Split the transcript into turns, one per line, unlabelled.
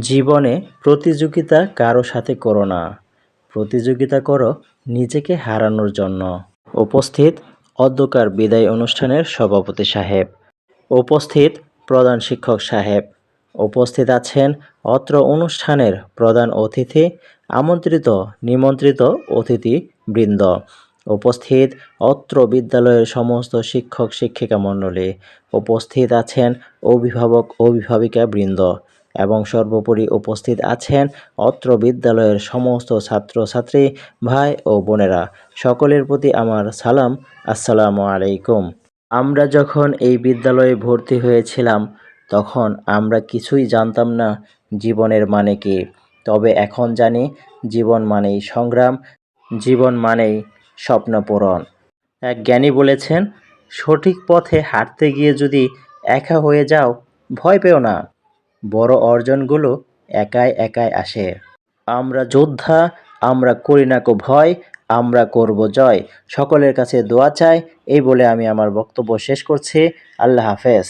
জীবনে প্রতিযোগিতা কারও সাথে করো না। প্রতিযোগিতা করো নিজেকে হারানোর জন্য। উপস্থিত অধ্যকার বিদায় অনুষ্ঠানের সভাপতি সাহেব। উপস্থিত প্রধান শিক্ষক সাহেব। উপস্থিত আছেন অত্র অনুষ্ঠানের প্রধান অতিথি, আমন্ত্রিত, নিমন্ত্রিত অতিথি বৃন্দ উপস্থিত অত্র বিদ্যালয়ের সমস্ত শিক্ষক শিক্ষিকা মণ্ডলী। উপস্থিত আছেন অভিভাবক অভিভাবিকা বৃন্দ এবং সর্বোপরি উপস্থিত আছেন অত্র বিদ্যালয়ের সমস্ত ছাত্রছাত্রী, ভাই ও বোনেরা। সকলের প্রতি আমার সালাম। আসসালামু আলাইকুম। আমরা যখন এই বিদ্যালয়ে ভর্তি হয়েছিলাম, তখন আমরা কিছুই জানতাম না জীবনের মানে কি। তবে এখন জানি জীবন মানেই সংগ্রাম, জীবন মানেই স্বপ্ন পূরণ। এক জ্ঞানী বলেছেন, সঠিক পথে হাঁটতে গিয়ে যদি একা হয়ে যাও, ভয় পেও না। বড় অর্জনগুলো একাই একাই আসে। আমরা যোদ্ধা, আমরা করি না কো ভয়, আমরা করব জয়। সকলের কাছে দোয়া চাই, এই বলে আমি আমার বক্তব্য শেষ করছি। আল্লাহ হাফেজ।